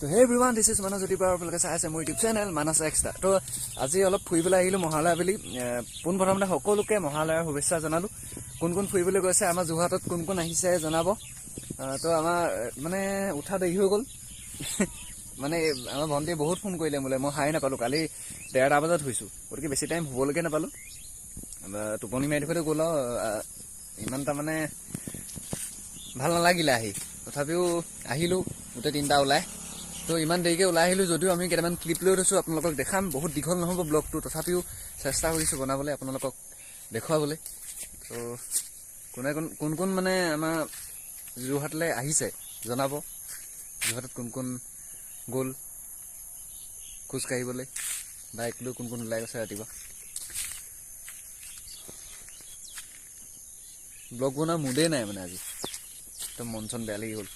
তো সেই everyone this is মানস জ্যোতিবাৰ আপোনালোকে চাই আছে মোৰ ইউটিউব চেনেল মানস এক্সট্ৰা তো আজি অলপ ফুৰিবলৈ আহিলোঁ মহালয়া বুলি। পোনপ্ৰথমতে সকলোকে মহালয়াৰ শুভেচ্ছা জনালোঁ। কোন কোন ফুৰিবলৈ গৈছে আমাৰ যোৰহাটত কোন কোন আহিছে জনাব। তো আমাৰ মানে উঠা দেৰি হৈ গ'ল। মানে আমাৰ ভণ্টিয়ে বহুত ফোন কৰিলে মোলৈ মই সাৰে নাপালোঁ কালি ডেৰটা বজাত শুইছোঁ। গতিকে বেছি টাইম শুবলৈকে নাপালোঁ। টোপনি মাৰি থাকোঁতে গ'ল আৰু ইমান তাৰমানে ভাল নালাগিলে আহি। তথাপিও আহিলোঁ গোটেই তিনিটা ওলাই। তো ইমান দেৰিকৈ ওলাই আহিলোঁ যদিও আমি কেইটামান ক্লিপ লৈ থৈছোঁ আপোনালোকক দেখাম। বহুত দীঘল নহ'ব ব্লগটো তথাপিও চেষ্টা কৰিছোঁ বনাবলৈ আপোনালোকক দেখুৱাবলৈ। তো কোনে কোন কোন কোন মানে আমাৰ যোৰহাটলৈ আহিছে জনাব। যোৰহাটত কোন কোন গ'ল খোজকাঢ়িবলৈ বাইক লৈ কোন কোন ওলাই গৈছে ৰাতিপুৱা। ব্লগ বনোৱাৰ মুদেই নাই মানে আজি। একদম মন চন বেয়া লাগি গ'ল।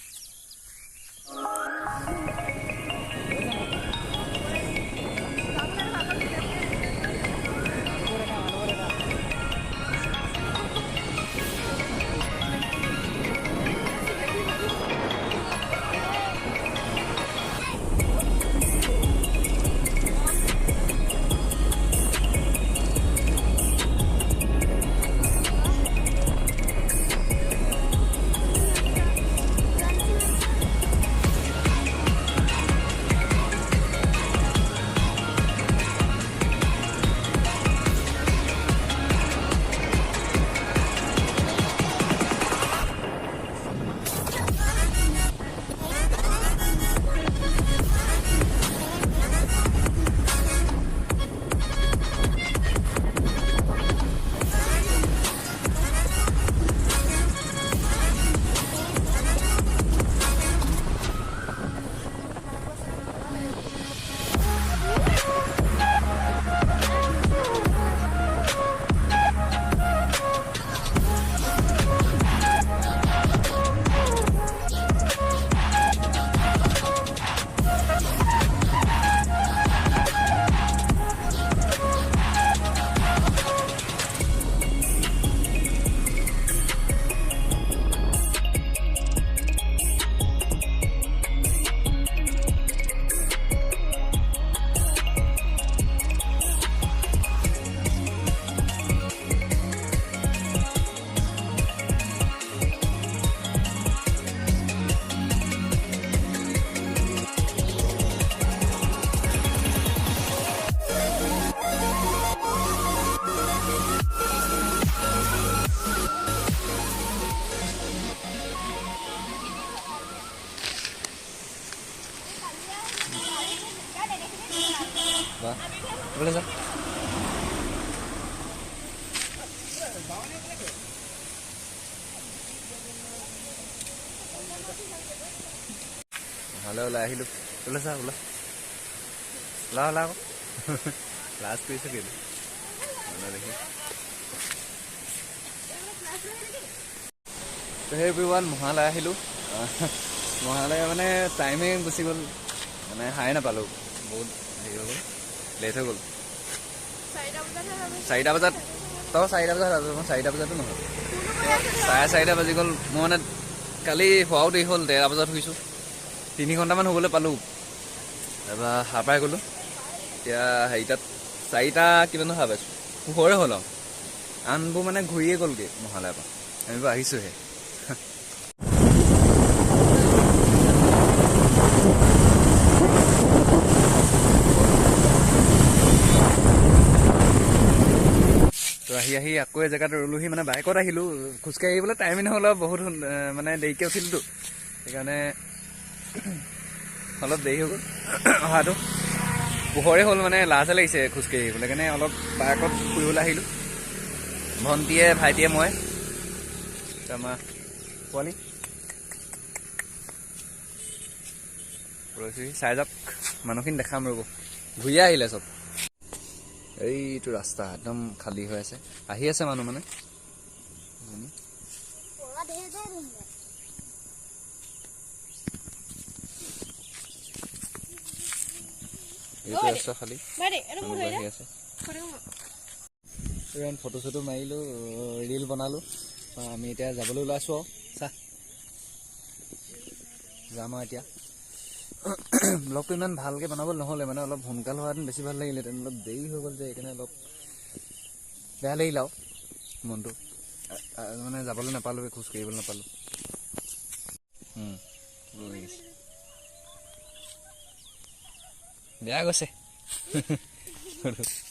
ভালে ওলাই আহিলোঁ বোলে চা ওলা ওলা ওলা আকৌ লাজ কৰিছে কেলৈ মানুহে দেখি তো সেই এভৰিৱান মহালয় আহিলোঁ মহালয় মানে টাইমে গুচি গ'ল মানে হাই নাপালোঁ বহুত হেৰি হৈ গ'ল লেট হৈ গ'ল। চাৰিটা বজাত তই চাৰিটা বজাত মই চাৰিটা বজাতো নহয় চাৰে চাৰিটা বাজি গ'ল মই মানে কালি শোৱাও দেৰি হ'ল ডেৰ বজাত শুইছোঁ। তিনি ঘণ্টামান শুবলৈ পালোঁ। তাৰপৰা সাৰ পাই গ'লোঁ। এতিয়া হেৰিটাত চাৰিটা কিমানো সাৰ পাইছোঁ? পোহৰে হ'ল আৰু। আনবোৰ মানে ঘূৰিয়ে গ'লগৈ মহালয়াৰ পৰা। আমি বাৰু আহিছোঁহে তো আহি আকৌ এই জেগাত ৰলোহি মানে বাইকত আহিলোঁ। খোজকাঢ়ি আহিবলৈ টাইমেই নহ'ল আৰু বহুত মানে দেৰিকৈ উঠিলোতো। সেইকাৰণে অলপ দেৰি হৈ গ'ল। অহাটো। পোহৰে হ'ল মানে লাজে লাগিছে খোজকাঢ়ি আহিবলৈ। সেইকাৰণে অলপ বাইকত ফুৰিবলৈ আহিলোঁ। ভণ্টিয়ে ভাইটিয়ে মই আমাৰ পোৱালি। চাই যাওক। মানুহখিনি দেখাম ৰ'ব। ঘূৰিয়ে আহিলে চব। এইটো ৰাস্তা একদম খালী হৈ আছে। আহি আছে মানুহ মানে। এইটো ৰাস্তা খালী। আহি আছে। ইমান ফটো চটো মাৰিলোঁ ৰিল বনালোঁ। আমি এতিয়া যাবলৈ ওলাইছোঁ আৰু। চা যাম আৰু এতিয়া। ব্লগটো ইমান ভালকৈ বনাব নহ'লে মানে অলপ সোনকাল হোৱাহেঁতেন বেছি ভালো লাগিলেহেঁতেন, অলপ দেৰি হৈ গ'ল যে, সেইকাৰণে অলপ বেয়া লাগিল আৰু মনটো। মানে যাবলৈ নাপালোঁ খোজ কাঢ়িবলৈ নাপালোঁ। বেয়া গৈছে।